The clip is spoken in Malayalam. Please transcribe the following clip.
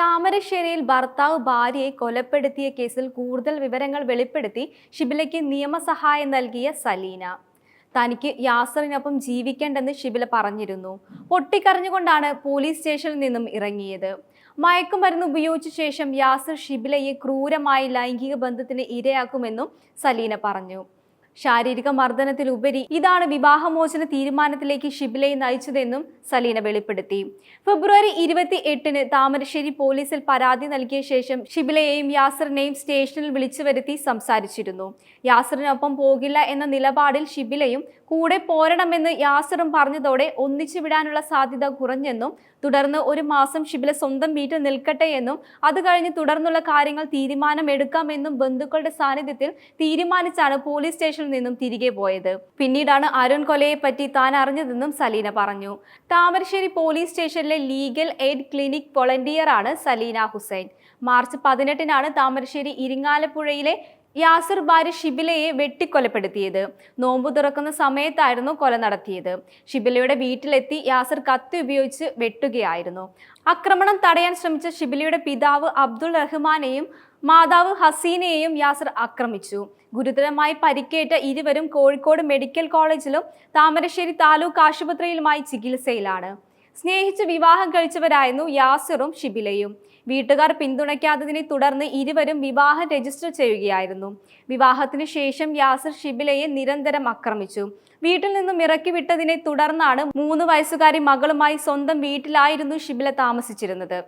താമരശ്ശേരിയിൽ ഭർത്താവ് ഭാര്യയെ കൊലപ്പെടുത്തിയ കേസിൽ കൂടുതൽ വിവരങ്ങൾ വെളിപ്പെടുത്തി ഷിബിലയ്ക്ക് നിയമസഹായം നൽകിയ സലീന. തനിക്ക് യാസറിനൊപ്പം ജീവിക്കേണ്ടെന്ന് ഷിബില പറഞ്ഞിരുന്നു. പൊട്ടിക്കരഞ്ഞുകൊണ്ടാണ് പോലീസ് സ്റ്റേഷനിൽ നിന്നും ഇറങ്ങിയത്. മയക്കുമരുന്ന് ഉപയോഗിച്ച ശേഷം യാസർ ഷിബിലയെ ക്രൂരമായി ലൈംഗിക ബന്ധത്തിന് ഇരയാക്കുമെന്നും സലീന പറഞ്ഞു. ശാരീരിക മർദ്ദനത്തിലുപരി ഇതാണ് വിവാഹമോചന തീരുമാനത്തിലേക്ക് ഷിബിലയെ നയിച്ചതെന്നും സലീന വെളിപ്പെടുത്തി. ഫെബ്രുവരി ഇരുപത്തി എട്ടിന് താമരശ്ശേരി പോലീസിൽ പരാതി നൽകിയ ശേഷം ഷിബിലയെയും യാസറിനെയും സ്റ്റേഷനിൽ വിളിച്ചു വരുത്തി സംസാരിച്ചിരുന്നു. യാസറിനൊപ്പം പോകില്ല എന്ന നിലപാടിൽ ഷിബിലയും കൂടെ പോരണമെന്ന് യാസറും പറഞ്ഞതോടെ ഒന്നിച്ചു വിടാനുള്ള സാധ്യത കുറഞ്ഞെന്നും തുടർന്ന് ഒരു മാസം ഷിബില സ്വന്തം വീട്ടിൽ നിൽക്കട്ടെ എന്നും അത് കഴിഞ്ഞ് തുടർന്നുള്ള കാര്യങ്ങൾ തീരുമാനമെടുക്കാമെന്നും ബന്ധുക്കളുടെ സാന്നിധ്യത്തിൽ തീരുമാനിച്ചാണ് പോലീസ് സ്റ്റേഷനിൽ നിന്നും തിരികെ പോയത്. പിന്നീടാണ് അരുൺ കൊലയെ പറ്റി താൻ അറിഞ്ഞതെന്നും സലീന പറഞ്ഞു. താമരശ്ശേരി പോലീസ് സ്റ്റേഷനിലെ ലീഗൽ എയ്ഡ് ക്ലിനിക് വോളണ്ടിയറാണ് സലീന ഹുസൈൻ. മാർച്ച് പതിനെട്ടിനാണ് താമരശ്ശേരി ഇരിങ്ങാലപ്പുഴയിലെ യാസിർ ഭാര്യ ഷിബിലയെ വെട്ടിക്കൊലപ്പെടുത്തിയത്. നോമ്പ് തുറക്കുന്ന സമയത്തായിരുന്നു കൊല നടത്തിയത്. ഷിബിലയുടെ വീട്ടിലെത്തി യാസിർ കത്തി ഉപയോഗിച്ച് വെട്ടുകയായിരുന്നു. ആക്രമണം തടയാൻ ശ്രമിച്ച ഷിബിലയുടെ പിതാവ് അബ്ദുൾ റഹ്മാനെയും മാതാവ് ഹസീനയെയും യാസർ ആക്രമിച്ചു. ഗുരുതരമായി പരിക്കേറ്റ ഇരുവരും കോഴിക്കോട് മെഡിക്കൽ കോളേജിലും താമരശ്ശേരി താലൂക്ക് ആശുപത്രിയിലുമായി ചികിത്സയിലാണ്. സ്നേഹിച്ച് വിവാഹം കഴിച്ചവരായിരുന്നു യാസിറും ഷിബിലയും. വീട്ടുകാർ പിന്തുണയ്ക്കാത്തതിനെ തുടർന്ന് ഇരുവരും വിവാഹം രജിസ്റ്റർ ചെയ്യുകയായിരുന്നു. വിവാഹത്തിന് ശേഷം യാസിർ ഷിബിലയെ നിരന്തരം ആക്രമിച്ചു. വീട്ടിൽ നിന്നും ഇറക്കി വിട്ടതിനെ തുടർന്നാണ് മൂന്ന് വയസ്സുകാരി മകളുമായി സ്വന്തം വീട്ടിലായിരുന്നു ഷിബില താമസിച്ചിരുന്നത്.